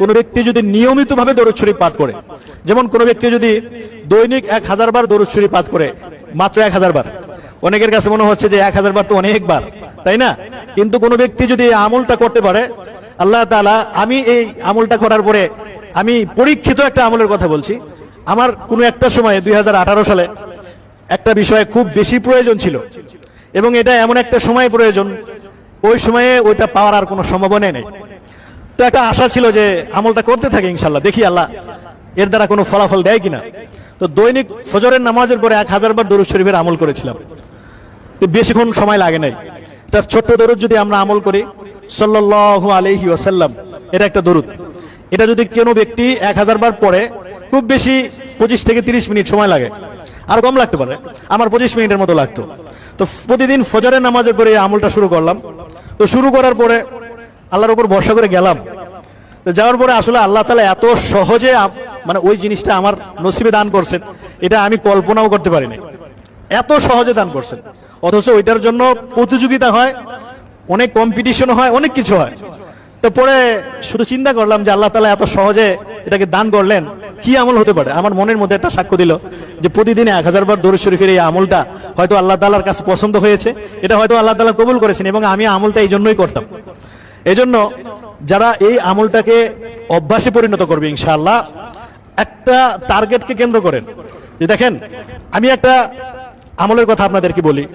কোনো ব্যক্তি যদি নিয়মিতভাবে শরীফ পাঠ করে, যেমন কোনো ব্যক্তি যদি দৈনিক এক হাজার বার শরীফ পাঠ করে, মাত্র এক হাজার বার। অনেকের কাছে মনে হচ্ছে যে এক হাজার বার তো অনেকবার তাই না? কিন্তু কোনো ব্যক্তি যদি আমলটা করতে পারে, আল্লাহ তাআলা, আমি এই আমলটা করার পরে আমি পরীক্ষিত একটা আমলের কথা বলছি। আমার কোনো একটা সময়ে দুই হাজার আঠারো সালে একটা বিষয়ে খুব বেশি প্রয়োজন ছিল, এবং এটা এমন একটা সময় প্রয়োজন, ওই সময়ে ওইটা পাওয়ার আর কোনো সম্ভাবনা নেই। তো একটা আশা ছিল যে আমলটা করতে থাকে ইনশাল্লাহ দেখি আল্লাহ, এর দ্বারা কোনো ফলাফল দেয় কিনা। তো দৈনিক ফজরের নামাজের পরে এক হাজার বার দরুদ শরীফের আমল করেছিলাম। তো বেশিক্ষণ সময় লাগে নাই। তার ছোট্ট দরুদ যদি আমরা আমল করি, সাল্লাল্লাহু আলাইহি ওয়াসাল্লাম, এটা একটা দরুদ। এটা যদি কোনো ব্যক্তি এক হাজার বার পড়ে, খুব বেশি পঁচিশ থেকে তিরিশ মিনিট সময় লাগে। আর কম লাগতে পারে। আমার পঁচিশ মিনিটের মতো লাগতো। তো প্রতিদিন ফজরের নামাজের পরে আমলটা শুরু করলাম। তো শুরু করার পরে আল্লাহর উপর ভরসা করে গেলাম। তো যাওয়ার পরে আসলে আল্লাহ তালা এত সহজে মানে ওই জিনিসটা আমার নসিবে দান করছেন, এটা আমি কল্পনাও করতে পারিনি। এত সহজে দান করছেন। অথচ ওইটার জন্য প্রতিযোগিতা হয়, অনেক কম্পিটিশন হয়, অনেক কিছু হয়। তো পরে শুধু চিন্তা করলাম যে আল্লাহ তালা এত সহজে এটাকে দান করলেন, কি আমল হতে পারে? আমার মনের মধ্যে একটা সাক্ষ্য দিল যে প্রতিদিন এক হাজার বার দরুদ শরীফের এই আমলটা হয়তো আল্লাহ তালার কাছে পছন্দ হয়েছে, এটা হয়তো আল্লাহ তালা কবুল করেছেন এবং আমি আমলটা এই জন্যই করতাম। এজন্য যারা এই আমলটাকে অভ্যাসে পরিণত করবে ইনশাআল্লাহ, একটা টার্গেটকে কেন্দ্র করেন। যে দেখেন, আমি একটা আমলের কথা আপনাদেরকে বলি।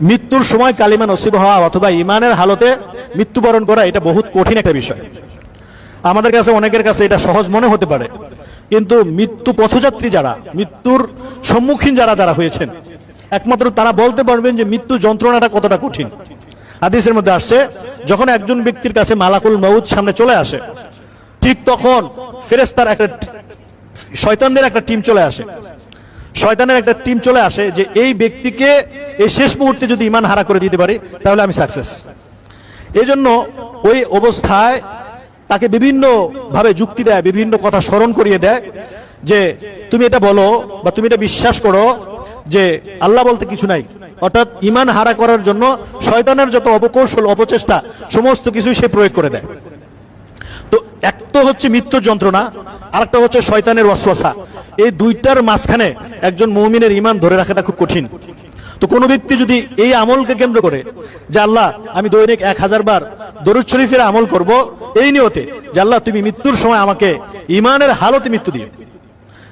মৃত্যুর সময় কালিমা নসিব হওয়া অথবা ইমানের হালতে মৃত্যুবরণ করা এটা বহুত কঠিন একটা বিষয়। আমাদের কাছে, অনেকের কাছে এটা সহজ মনে হতে পারে। কিন্তু মৃত্যু পথযাত্রী যারা, মৃত্যুর সম্মুখীন যারা যারা হয়েছেন, একমাত্র তারা বলতে পারবেন যে মৃত্যু যন্ত্রণাটা কতটা কঠিন। হাদিসের মধ্যে আসছে, যখন একজন ব্যক্তির কাছে মালাকুল মউদ সামনে চলে আসে, ঠিক তখন ফেরেস্তার একটা শয়তানদের একটা টিম চলে আসে। শয়তানের একটা টিম চলে আসে যে এই ব্যক্তিকে এই শেষ মুহূর্তে যদি ইমান হারা করে দিতে পারি, তাহলে আমি সাকসেস এই জন্য ওই অবস্থায় তাকে বিভিন্ন ভাবে যুক্তি দেয়, বিভিন্ন কথা স্মরণ করিয়ে দেয় যে, তুমি এটা বলো বা তুমি এটা বিশ্বাস করো যে আল্লাহ বলতে কিছু নাই। অর্থাৎ ইমান হারা করার জন্য শয়তানের যত অপকৌশল, অপচেষ্টা, সমস্ত কিছুই সে প্রয়োগ করে দেয়। তো এক তো হচ্ছে মৃত্যুর যন্ত্রণা আর একটা হচ্ছে শয়তানের ওয়াসওয়াসা। এই দুইটার মাঝখানে একজন মৌমিনের ইমান ধরে রাখাটা খুব কঠিন। তো কোনো ব্যক্তি যদি এই আমলকে কেন্দ্র করে যে আল্লাহ, আমি দৈনিক এক হাজার বার দরুদ শরীফের আমল করব, এই নিয়তে যে আল্লাহ, তুমি মৃত্যুর সময় আমাকে ইমানের হালতে মৃত্যু দিও।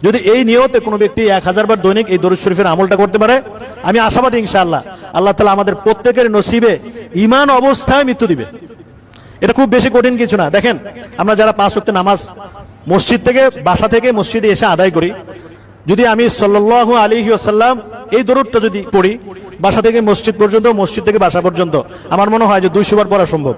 যদি এই নিয়তে কোনো ব্যক্তি এক হাজার বার দৈনিক এই দরুদ শরীফের আমলটা করতে পারে, আমি আশাবাদী ইনশাআল্লাহ। আল্লাহ তালা আমাদের প্রত্যেকের নসিবে ইমান অবস্থায় মৃত্যু দিবে। এটা খুব বেশি কঠিন কিছু না। দেখেন, আমরা যারা পাঁচ ওয়াক্ত নামাজ মসজিদ থেকে, বাসা থেকে মসজিদে এসে আদায় করি, যদি আমি সাল্লাল্লাহু আলী ওয়াসাল্লাম এই দরুদটা যদি পড়ি, বাসা থেকে মসজিদ পর্যন্ত, মসজিদ থেকে বাসা পর্যন্ত, আমার মনে হয় যে দুইশো বার পড়া সম্ভব।